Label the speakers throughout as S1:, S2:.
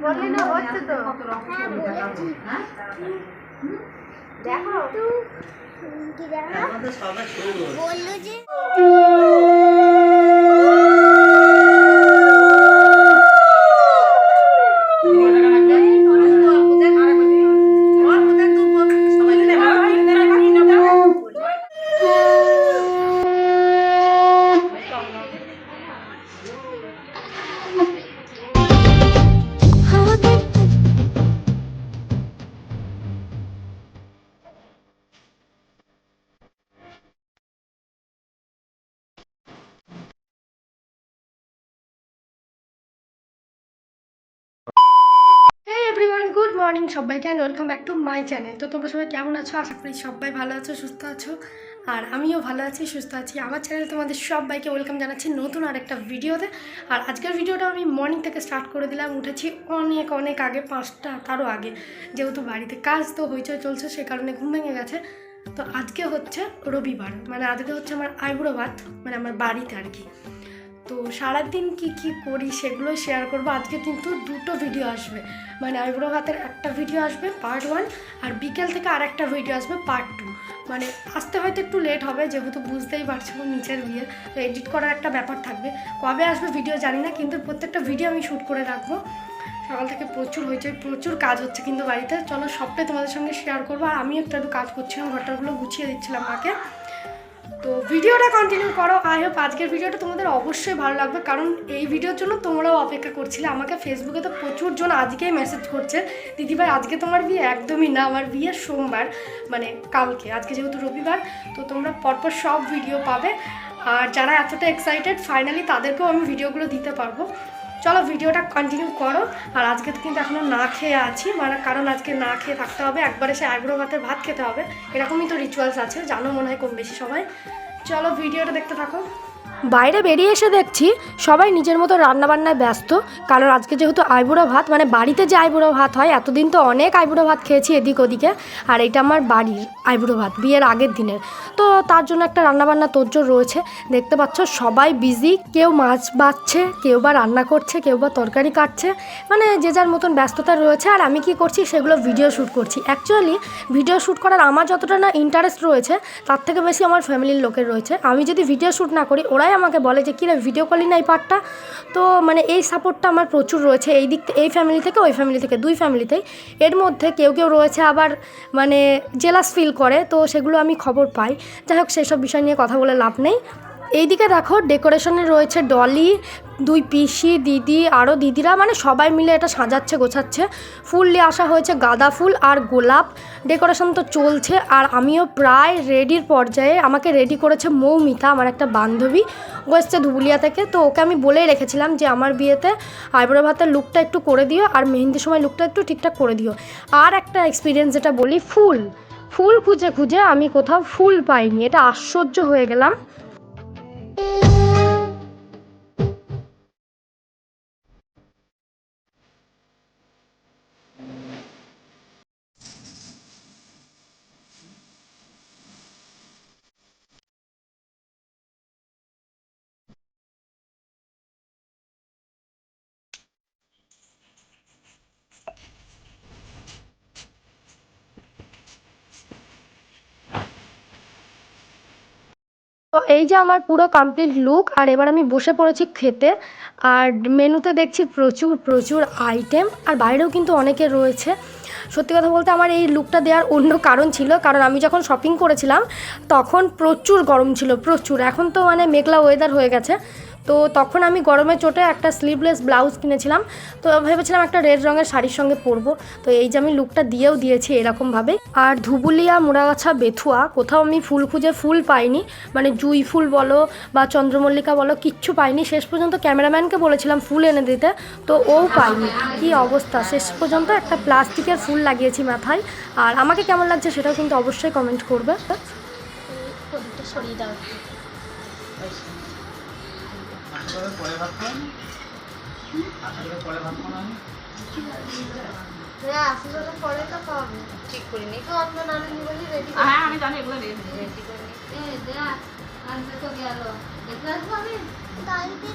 S1: বললি না হচ্ছে তো।
S2: হ্যাঁ।
S3: হ্যাঁ?
S1: দেখো।
S2: বলল যে
S4: মর্নিং সবাইকে and welcome back to my channel তো তোমরা সবাই কেমন আছো? আশা করি সবাই ভালো আছো, সুস্থ আছো। আর আমিও ভালো আছি, সুস্থ আছি। আমার চ্যানেলে তোমাদের সবাইকে ওয়েলকাম জানাচ্ছি নতুন আর একটা ভিডিওতে আর আজকের ভিডিওটা আমি মর্নিং থেকে স্টার্ট করে দিলাম, উঠেছি অনেক অনেক আগে, পাঁচটা তারও আগে। যেহেতু বাড়িতে কাজ তো হইচই চলছে, সে কারণে ঘুম ভেঙে গেছে। তো আজকে হচ্ছে রবিবার মানে আজকে হচ্ছে আমার আইবুড়ো ভাত মানে আমার বাড়িতে আর কি। তো সারাদিন কি কি করি সেগুলো শেয়ার করব। আজকে কিন্তু দুটো ভিডিও আসবে। মানে আইব্রো ভাতের একটা ভিডিও আসবে পার্ট ওয়ান আর বিকেল থেকে আর একটা ভিডিও আসবে পার্ট টু মানে আসতে হয়তো একটু লেট হবে, যেহেতু বুঝতেই পারছ নিচের বিয়ে তো এডিট করার একটা ব্যাপার থাকবে। কবে আসবে ভিডিও জানি না, কিন্তু প্রত্যেকটা ভিডিও আমি শ্যুট করে রাখব। সকাল থেকে প্রচুর হয়েছে, প্রচুর কাজ হচ্ছে কিন্তু বাড়িতে। চলো সবটাই তোমাদের সঙ্গে শেয়ার করব। আর আমি একটু একটু কাজ করছিলাম ঘরটাগুলো গুছিয়ে দিচ্ছিলাম মাকে। তো ভিডিওটা কন্টিনিউ করো। আই হোপ আজকের ভিডিওটা তোমাদের অবশ্যই ভালো লাগবে। কারণ এই ভিডিওর জন্য তোমরাও অপেক্ষা করছিলে। আমাকে ফেসবুকে তো প্রচুর জন আজকেই মেসেজ করছে। দিদিভাই, আজকে তোমার বিয়ে একদমই না। আমার বিয়ে সোমবার মানে কালকে। আজকে যেহেতু রবিবার, তো তোমরা পরপর সব ভিডিও পাবে। আর যারা এতটা এক্সাইটেড ফাইনালি তাদেরকেও আমি ভিডিওগুলো দিতে পারব। চলো ভিডিওটা কন্টিনিউ করো। আর আজকে তো কিন্তু এখনও না খেয়ে আছি মানে কারণ আজকে না খেয়ে থাকতে হবে, একবারে সে আগ্রহ ভাতে ভাত খেতে হবে। এরকমই তো রিচুয়ালস আছে, জানো মনে হয় কম বেশি সবাই। চলো ভিডিওটা দেখতে থাকো। বাইরে বেরিয়ে এসে দেখছি সবাই নিজের মতো রান্নাবান্নায় ব্যস্ত। কারণ আজকে যেহেতু আইবুড়ো ভাত মানে বাড়িতে যে আইবুড়ো ভাত হয়, এতদিন তো অনেক আইবুড়ো ভাত খেয়েছি এদিক ওদিকে। আর এটা আমার বাড়ির আইবুড়ো ভাত, বিয়ের আগের দিনের। তো তার জন্য একটা রান্নাবান্না তোরজোর রয়েছে। দেখতে পাচ্ছ সবাই বিজি কেউ মাছ বাছছে, কেউ বা রান্না করছে, কেউ বা তরকারি কাটছে। মানে যে যার মতন ব্যস্ততা রয়েছে, আর আমি কি করছি, সেগুলো ভিডিও শ্যুট করছি। অ্যাকচুয়ালি ভিডিও শ্যুট করার আমার যতটা না ইন্টারেস্ট রয়েছে, তার থেকে বেশি আমার ফ্যামিলির লোকের রয়েছে। আমি যদি ভিডিও শ্যুট না করি, ওরাই আমাকে বলে যে, কিরা ভিডিও কলই না এই পার্টটা তো মানে এই সাপোর্টটা আমার প্রচুর রয়েছে। এই দিক এই ফ্যামিলি থেকে, ওই ফ্যামিলি থেকে, দুই ফ্যামিলিতেই এর মধ্যে কেউ কেউ রয়েছে আবার মানে জেলাস ফিল করে, তো সেগুলো আমি খবর পাই। যাই হোক সেসব বিষয় নিয়ে কথা বলে লাভ নেই। এইদিকে দেখো ডেকোরেশনে রয়েছে ডলি দুই পিসি, দিদি আরও দিদিরা মানে সবাই মিলে এটা সাজাচ্ছে, গোছাচ্ছে। ফুল নিয়ে আসা হয়েছে গাঁদা ফুল আর গোলাপ। ডেকোরেশন তো চলছে, আর আমিও প্রায় রেডির পর্যায়ে। আমাকে রেডি করেছে মৌমিতা, আমার একটা বান্ধবী। ও এসছে ধুবুলিয়া থেকে, তো ওকে আমি বলেই রেখেছিলাম যে আমার বিয়েতে আইব্রো ভাতের লুকটা একটু করে দিও, আর মেহেন্দির সময় লুকটা একটু ঠিকঠাক করে দিও। আর একটা এক্সপিরিয়েন্স যেটা বলি, ফুল। ফুল খুঁজে খুঁজে আমি কোথাও ফুল পাইনি, এটা আশ্চর্য হয়ে গেলাম। Thank you. তো এই যে আমার পুরো কমপ্লিট লুক আর এবার আমি বসে পড়েছি খেতে, আর মেনুতে দেখছি প্রচুর প্রচুর আইটেম আর বাইরেও কিন্তু অনেকে রয়েছে। সত্যি কথা বলতে আমার এই লুকটা দেওয়ার অন্য কারণ ছিল, কারণ আমি যখন শপিং করেছিলাম, তখন প্রচুর গরম ছিল, প্রচুর। এখন তো মানে মেঘলা ওয়েদার হয়ে গেছে। তো তখন আমি গরমে চোটে একটা স্লিভলেস ব্লাউজ কিনেছিলাম। তো ভেবেছিলাম একটা রেড রঙের শাড়ির সঙ্গে পরবো। তো এই যে আমি লুকটা দিয়েও দিয়েছি এরকমভাবে। আর ধুবুলিয়া মুড়াগাছা বেথুয়া কোথাও আমি ফুল খুঁজে ফুল পাইনি। মানে জুই ফুল বলো বা চন্দ্রমল্লিকা বলো কিচ্ছু পাইনি। শেষ পর্যন্ত ক্যামেরাম্যানকে বলেছিলাম ফুল এনে দিতে। তো ও পাইনি। কি অবস্থা? শেষ পর্যন্ত একটা প্লাস্টিকের ফুল লাগিয়েছি মাথায়। আর আমাকে কেমন লাগছে সেটাও কিন্তু অবশ্যই কমেন্ট করবে। সরিয়ে দাও।
S5: করে পরে ভাগ করেন আশা করে পরে ভাগ করেন আমি
S1: ঠিক করে নি। তো অন্য নানি বলি রেডি
S3: হ্যাঁ রেডি
S1: করে নি। এ দেখ তো গেল দেখলাম
S3: আমি
S1: তাই
S2: দিয়ে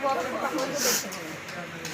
S2: voto para a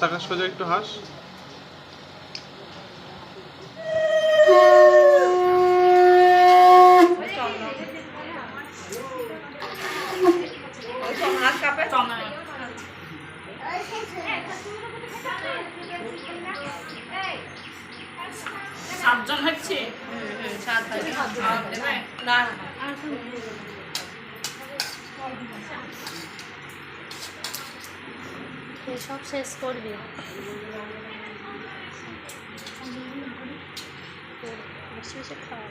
S6: তাকার সোজা একটু হাস।
S1: সব শেষ করবি। বেশি বেশি খাওয়া।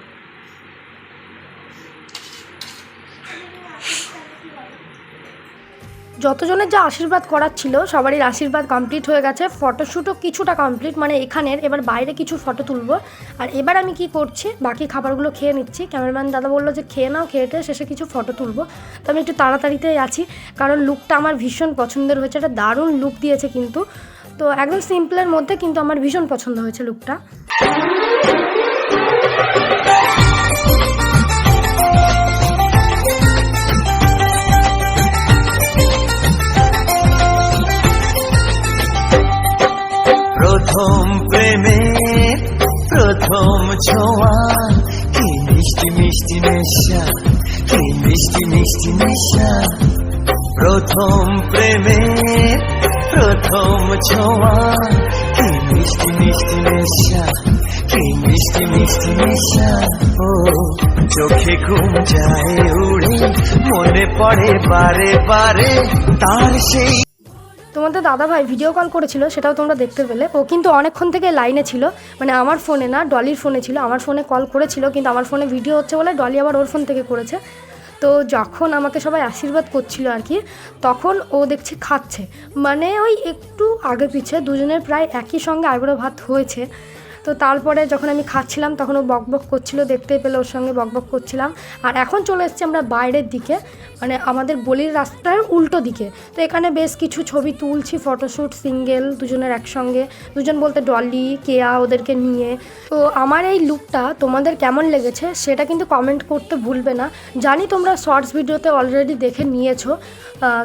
S4: যতজনের যা আশীর্বাদ করার ছিল, সবারই আশীর্বাদ কমপ্লিট হয়ে গেছে। ফটোশ্যুটও কিছুটা কমপ্লিট মানে এখানের, এবার বাইরে কিছু ফটো তুলবো। আর এবার আমি কি করছি, বাকি খাবারগুলো খেয়ে নিচ্ছি। ক্যামেরাম্যান দাদা বলল যে, খেয়ে নাও, খেয়ে খেয়েটে শেষে কিছু ফটো তুলবো। তো আমি একটু তাড়াতাড়িতেই আছি, কারণ লুকটা আমার ভীষণ পছন্দের হয়েছে। একটা দারুণ লুক দিয়েছে কিন্তু। তো একদম সিম্পলের মধ্যে কিন্তু আমার ভীষণ পছন্দ হয়েছে লুকটা
S7: প্রথম প্রেমে প্রথম ছোঁয়া। কি মিষ্টি মিষ্টি নেশা, কি মিষ্টি মিষ্টি নেশা। প্রথম প্রেমে প্রথম ছোঁয়া। কি মিষ্টি মিষ্টি নেশা, কি মিষ্টি মিষ্টি নেশা। ও, চোখে ঘুম যায় উড়ে, মনে পড়ে বারে বারে তার সেই
S4: তোমাদের দাদা ভাই ভিডিও কল করেছিল, সেটাও তোমরা দেখতে পেলে। ও কিন্তু অনেকক্ষণ থেকে লাইনে ছিল। মানে আমার ফোনে না, ডলির ফোনে ছিল। আমার ফোনে কল করেছিল, কিন্তু আমার ফোনে ভিডিও হচ্ছে বলে ডলি আবার ওর ফোন থেকে করেছে। তো যখন আমাকে সবাই আশীর্বাদ করছিল আর কি, তখন ও দেখছি খাচ্ছে। মানে ওই একটু আগে পিছিয়ে দুজনের প্রায় একই সঙ্গে আইবুড়ো ভাত হয়েছে। তো তারপরে যখন আমি খাচ্ছিলাম, তখন ও বকবক করছিল দেখতে পেলে ওর সঙ্গে বকবক করছিলাম। আর এখন চলে এসেছি আমরা বাইরের দিকে মানে আমাদের গলির রাস্তার উল্টো দিকে। তো এখানে বেশ কিছু ছবি তুলছি, ফটোশ্যুট, সিঙ্গেল, দুজনের একসঙ্গে। দুজন বলতে ডলি, কেয়া ওদেরকে নিয়ে। তো আমার এই লুকটা তোমাদের কেমন লেগেছে সেটা কিন্তু কমেন্ট করতে ভুলবে না। জানি তোমরা শর্টস ভিডিওতে অলরেডি দেখে নিয়েছো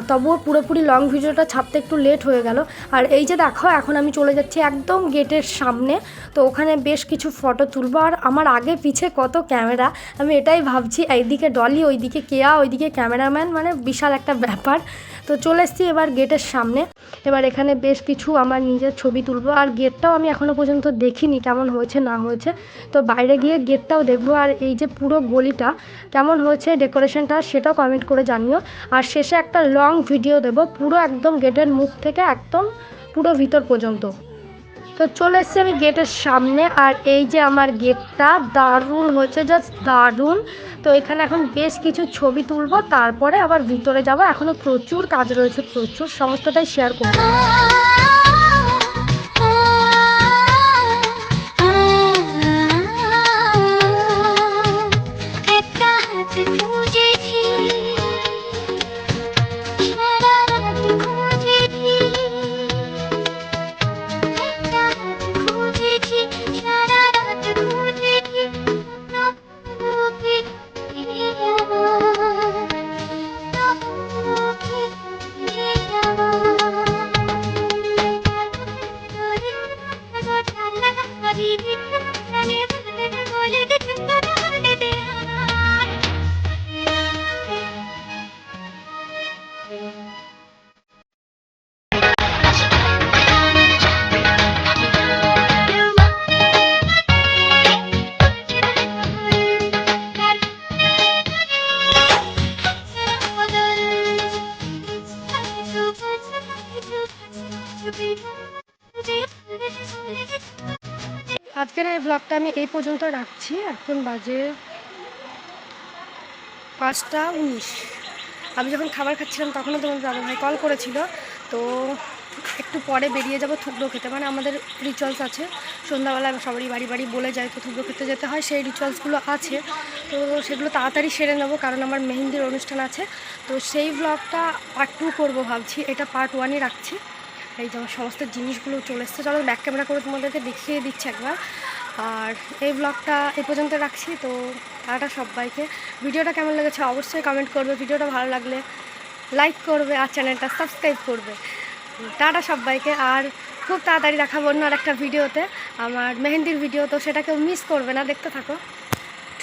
S4: তবুও পুরোপুরি লং ভিডিওটা ছাপতে একটু লেট হয়ে গেল। আর এই যে দেখো, এখন আমি চলে যাচ্ছি একদম গেটের সামনে। তো ওখানে বেশ কিছু ফটো তুলবো। আর আমার আগে পিছে কত ক্যামেরা আমি এটাই ভাবছি, এইদিকে ডলি ওইদিকে কেয়া ওইদিকে ক্যামেরাম্যান মানে বিশাল একটা ব্যাপার। তো চলে এসেছি এবার গেটের সামনে। এবার এখানে বেশ কিছু আমার নিজের ছবি তুলবো। আর গেটটাও আমি এখনও পর্যন্ত দেখিনি কেমন হয়েছে, না হয়েছে। তো বাইরে গিয়ে গেটটাও দেখব। আর এই যে পুরো গলিটা, কেমন হয়েছে ডেকোরেশনটা সেটাও কমেন্ট করে জানিও। আর শেষে একটা লং ভিডিও দেবো, পুরো একদম গেটের মুখ থেকে একদম পুরো ভিতর পর্যন্ত। তো চলে এসছি আমি গেটের সামনে, আর এই যে আমার গেটটা দারুণ হয়েছে জাস্ট দারুণ। তো এখানে এখন বেশ কিছু ছবি তুলবো, তারপরে আবার ভিতরে যাব। এখনও প্রচুর কাজ রয়েছে, প্রচুর, সমস্তটাই শেয়ার করব। আজকের এই ব্লগটা আমি এই পর্যন্ত রাখছি। এখন বাজে পাঁচটা উনিশ। আমি যখন খাবার খাচ্ছিলাম তখনও তোমার দাদাভাই কল করেছিল। তো একটু পরে বেরিয়ে যাব থুবড়ো খেতে। মানে আমাদের রিচুয়ালস আছে। সন্ধ্যাবেলা সবারই বাড়ি বাড়ি বলে যায় তো থুবড়ো খেতে যেতে হয়। সেই রিচুয়ালসগুলো আছে। তো সেগুলো তাড়াতাড়ি সেরে নেব কারণ আমার মেহেন্দির অনুষ্ঠান আছে। তো সেই ব্লগটা পার্ট টু করব ভাবছি। এটা পার্ট ওয়ানই রাখছি। এই যে আমার সমস্ত জিনিসগুলো চলে এসছে। চলো ব্যাক ক্যামেরা করে তোমাদেরকে দেখিয়ে দিচ্ছি একবার। আর এই ব্লগটা এই পর্যন্ত রাখছি, তো টাটা সবাইকে। ভিডিওটা কেমন লেগেছে অবশ্যই কমেন্ট করবে। ভিডিওটা ভালো লাগলে লাইক করবে আর চ্যানেলটা সাবস্ক্রাইব করবে। টাটা সবাইকে, আর খুব তাড়াতাড়ি দেখাবো অন্য আর একটা ভিডিওতে। আমার মেহেন্দির ভিডিও তো সেটা কেউ মিস করবে না, দেখতে থাকো।